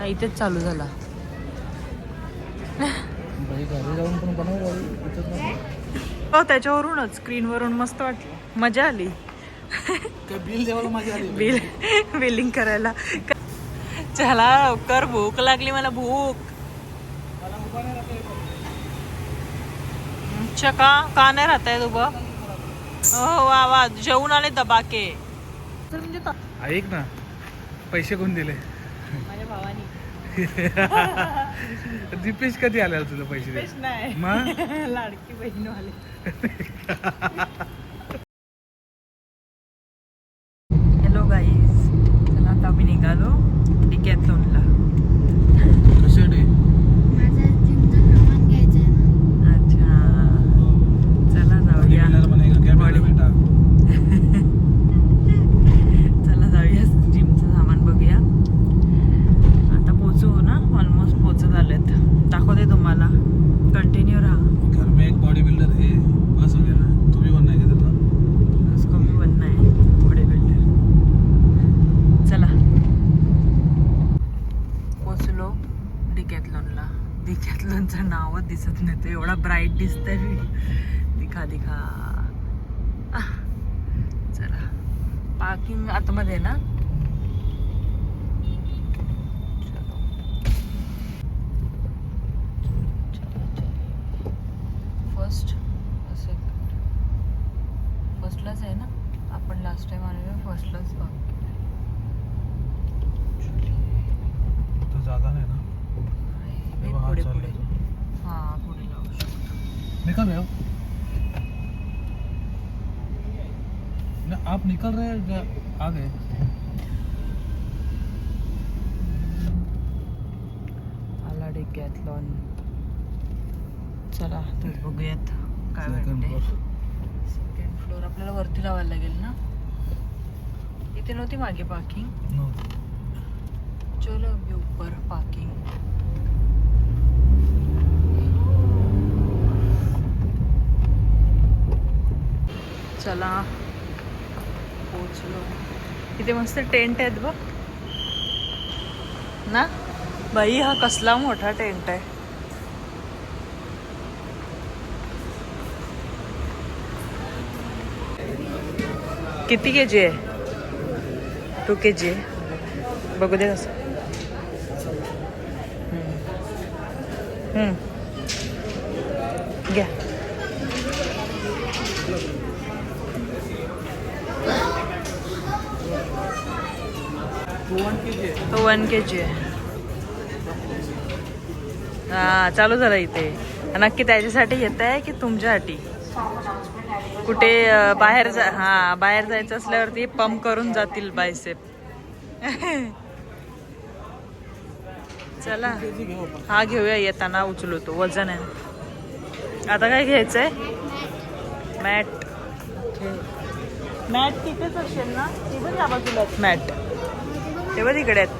हा, इथेच चालू झाला. हो त्याच्यावरूनच स्क्रीनवरून मस्त वाटलं. मजा आली. बिल द्यायला माझी आली. बिल बिलिंग करायला. चला लवकर भूक लागली मला भूक. अच्छा का का नाही राहत आहे उभं हो वा वा जेवून आले दबाके ऐक ना पैसे कोण दिले? माझ्या भावानी. दीपेश कधी आल्याला तुला पैसे दे नाही. मग? लाडकी बहीण वाले. हॅलो गाईज चला आता आम्ही निघालो. डिकॅथलॉनला कशासाठी माझं जिमचं सामान घ्यायचं आहे ना अच्छा चला जाऊया Body- चला जाऊया जिमचं सामान बघूया आता पोचू ना ऑलमोस्ट पोचत आलेत दाखवते तुम्हाला कंटिन्यू राहा. घर में एक बॉडी बिल्डर है बस हो गया ना तू भी बनना है क्या तेरे? उसको भी बनना है बॉडी बिल्डर चला. पोचलो डिकॅथलॉनला. डिकॅथलॉनचं नावच दिसत नाही ते एवढा ब्राईट दिसतंय. दिखा दिखा. चला. पार्किंग आतमध्ये ना चलो. चलो, चलो. फर्स्ट सेकंड फर्स्टलाच आहे ना? आपण लास्ट टाइम आलेलो फर्स्टलाच तो ज्यादा है ना? पुढे पुढे. हा पुढे लावू शकतो. निकल रहे हो. ना आप निकल रहे हैं आ गए आला डिकॅथलॉन चला तर बघूयात काय वाटते. सेकंड फ्लोर आपल्याला वरती लावायला लागेल ना? इथे नव्हती मागे पार्किंग. चलो अभी ऊपर पार्किंग चला पोचलो इथे मस्त टेंट आहेत बघ. ना? बाई हा कसला मोठा टेंट आहे. किती के जी आहे? Two K G. आहे बघू दे कसं घ्या. तो वन के जी आहे. हा चालू झालं इथे. नक्की त्याच्यासाठी येत आहे की तुमच्यासाठी? कुठे बाहेर जा हा बाहेर जायचं असल्यावरती पंप करून जातील बायसेप चला हा घेऊया येताना उचलू तो वजन आहे. आता काय घ्यायचंय? मॅट. मॅट तिथेच असेल ना? तिथेच या बाजूला. मॅट. ते बघ तिकडे आहेत.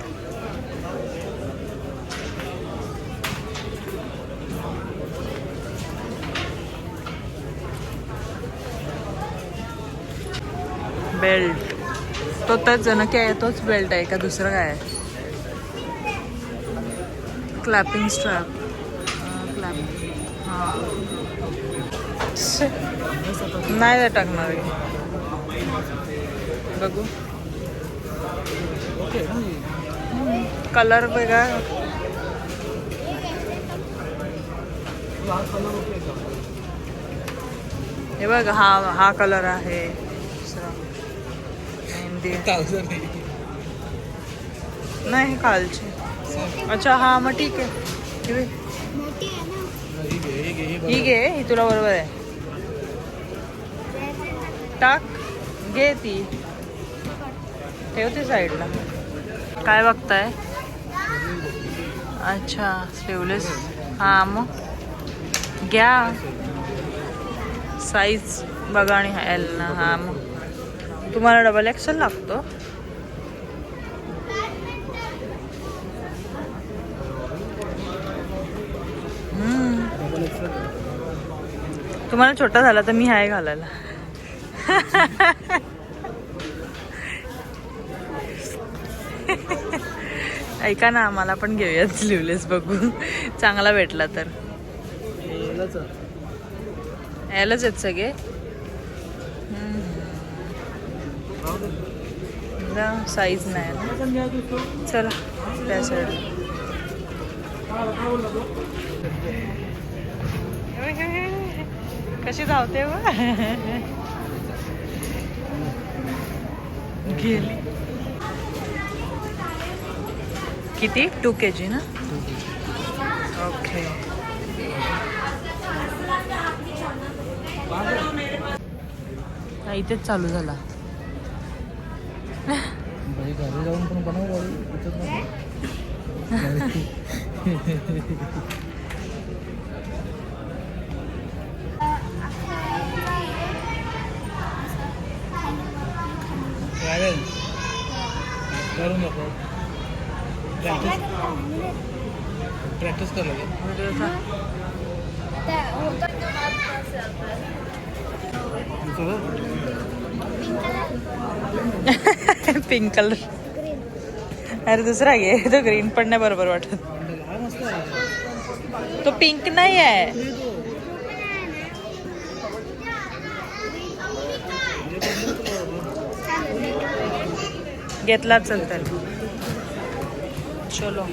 बेल्ट तो तर जनकी आहे तोच बेल्ट आहे का दुसरं काय आहे? क्लॅपिंग स्ट्रॅप क्लॅपिंग हां नाही टाकणार आहे. बघू. कलर वेगळा हे बघ हा हा कलर आहे. काळजर नाही. कालचे. अच्छा हा मग ठीक आहे. ही घे ही तुला बरोबर आहे. टाक घे ती. ठेवते साईडला. काय बघताय? अच्छा स्लीवलेस. हा मग. घ्या. साईज बघा आणि एल ना हा मग. तुम्हाला डबल एक्सेल लागतो. तुम्हाला छोटा झाला तर मी हाय घालायला. ऐका ना मला पण घेऊयात स्लीवलेस बघू चांगला भेटला तर. यायलाच आहेत सगळे. साईज नाही ना. चला त्या साईड कशी धावते व गेली. किती? टू के जी ना ओके इथेच चालू झाला घरी जाऊन पण बनव चालेल करून नको प्रॅक्टिस प्रॅक्टिस कर लगे पिंक कलर. अरे दुसरा घे तो ग्रीन पण नाही बरोबर वाटत. तो पिंक नाही आहे घेतला चल तर. चलो.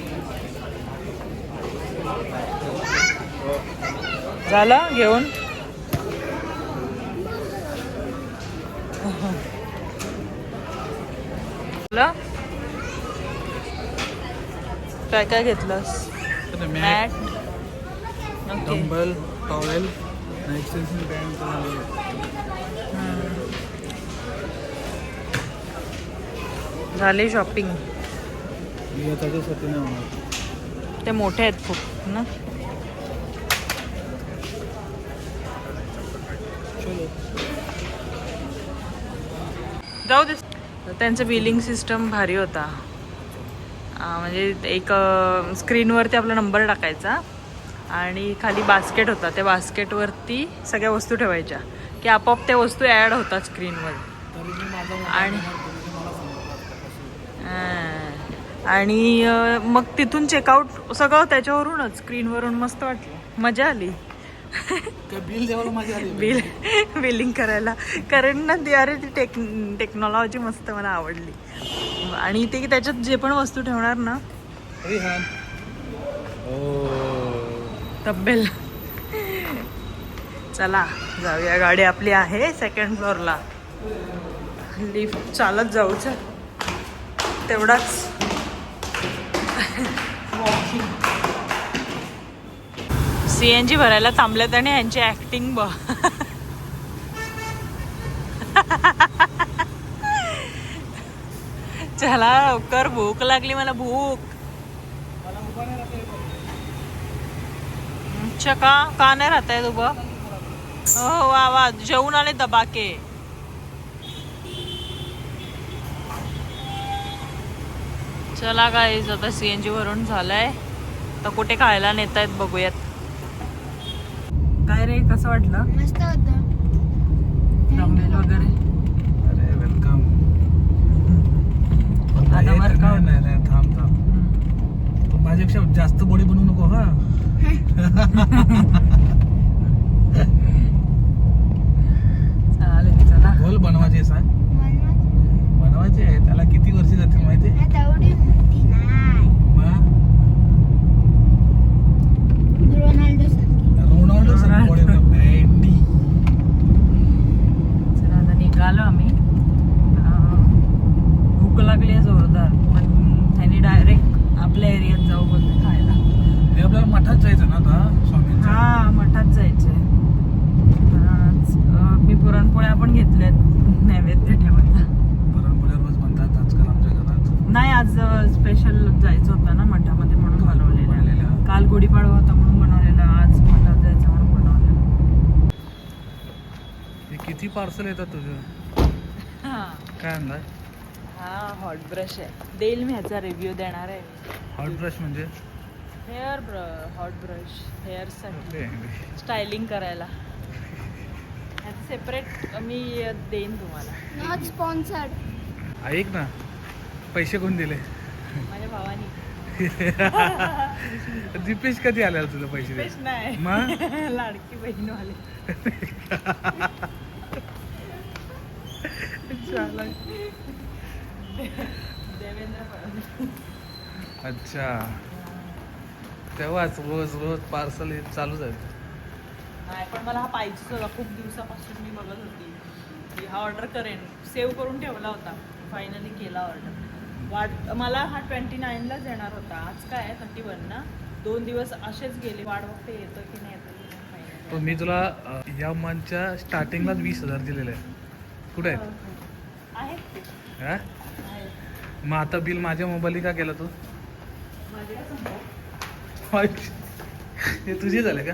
झालं घेऊन? झालं? काय काय घेतलंस? मॅट डंबल टॉवेल झाली शॉपिंग. ते मोठे आहेत खूप ना? जाऊ दे. त्यांचं बिलिंग सिस्टम भारी होता. म्हणजे एक स्क्रीनवरती आपला नंबर टाकायचा आणि खाली बास्केट होता. त्या बास्केटवरती सगळ्या वस्तू ठेवायच्या. की आपोआप त्या वस्तू ॲड होतात स्क्रीनवर तरी आणि आणि मग तिथून चेकआउट सगळं त्याच्यावरूनच स्क्रीनवरून मस्त वाटलं. मजा आली. बिल बिलिंग करायला. कारण ना ती अरे ती टेक टेक्नॉलॉजी मस्त मला आवडली. आणि ते त्याच्यात जे पण वस्तू ठेवणार ना तब्बेल. चला जाऊया. गाडी आपली आहे सेकंड फ्लोअरला लिफ्ट चालत जाऊच तेवढाच. सी एन जी भरायला थांबलेत आणि यांची ऍक्टिंग ब. चला लवकर भूक लागली मला भूक. अच्छा का का नाही राहत आहे उभं? हो वा वा जेवून आले दबाके. चला काय आता सी एन जी भरून झालंय. तर कुठे खायला नेत आहेत बघूयात. काय रे कसं वाटलं? मस्त होतं. डंबेल वगैरे? अरे वेलकम आता workout. नाही नाही थांब थांब. तू माझ्यापेक्षा जास्त बॉडी बनवू नको हा? चालेल चला. बोल बनवायचे सांग म्हणून बनवायचे आहे त्याला किती वर्ष जातील माहिती आहे? तेवढी मोठी नाही मग रोनाल्डो सारखी रोनाल्डो सारखी body बनव. भेंडी. चला आता निघालो आम्ही अं, भूक लागली आहे जोरदार पण त्यांनी डायरेक्ट आपल्या एरियात जाऊ बोलते खायला ते आपल्याला मठात जायचं ना आता स्वामींच्या हा मठात जायचंय. आज, मी पुरणपोळ्या पण घेतल्यात नैवेद्य ठेवायला. पुरणपोळ्या रोज बनतात आजकाल आमच्या घरात. नाही आज स्पेशल जायचं होतं ना मठामध्ये म्हणून बनवलेलं. काल गुढीपाडवा होता म्हणून बनवलेलं आज मठात जायचं म्हणून बनवलेलं. किती पार्सल येतात तुझं? काय अंदाज? हा हॉट ब्रश आहे. देईल मी ह्याचा रिव्ह्यू देणार आहे. हॉट ब्रश म्हणजे? हेअर ब्र हॉट ब्रश हेअरसाठी स्टायलिंग करायला. ह्याचं सेपरेट मी देईन तुम्हाला. नॉट स्पॉन्सर्ड ऐक ना पैसे कोण दिले? माझ्या भावानी. दीपेश कधी आला तुला पैसे दे पेश नाही. मग? लाडकी बहीणवाले. देवेंद्र फडणवीस. अच्छा. तेव्हाच रोज रोज पार्सल हे चालूच आहे. नाही पण मला हा पाहिजेच होता. खूप दिवसापासून मी बघत होती. की हा ऑर्डर करेन. सेव्ह करून ठेवला होता. फायनली केला ऑर्डर वाट मला हा ट्वेंटी नाईनलाच येणार होता. आज काय थर्टी वन ना? दोन दिवस असेच गेले. वाट बघते येतं की नाही येतं. की नाही पण. मी तुला अ, या मंथच्या स्टार्टिंगलाच वीस हजार दिलेले आहे. कुठे आहेत आहेत ते हा? आहेत मग आता बिल माझ्या मोबाईल का केला तू? माझे काय सांगू? हे तुझे झाले का.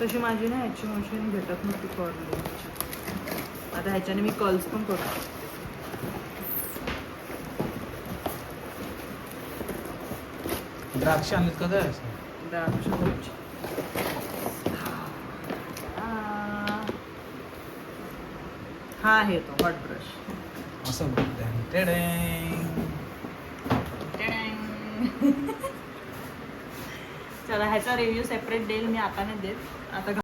तशी माझी ना ह्याची मशीन भेटत नव्हती कॉर्ली आता ह्याच्याने मी कॉल्स पण करू शकते द्राक्ष आणलेत का काय द्राक्ष. हा. हा आहे तो हॉट ब्रश असं चला ह्याचा रिव्ह्यू सेपरेट देईल मी आता नाही देत. आता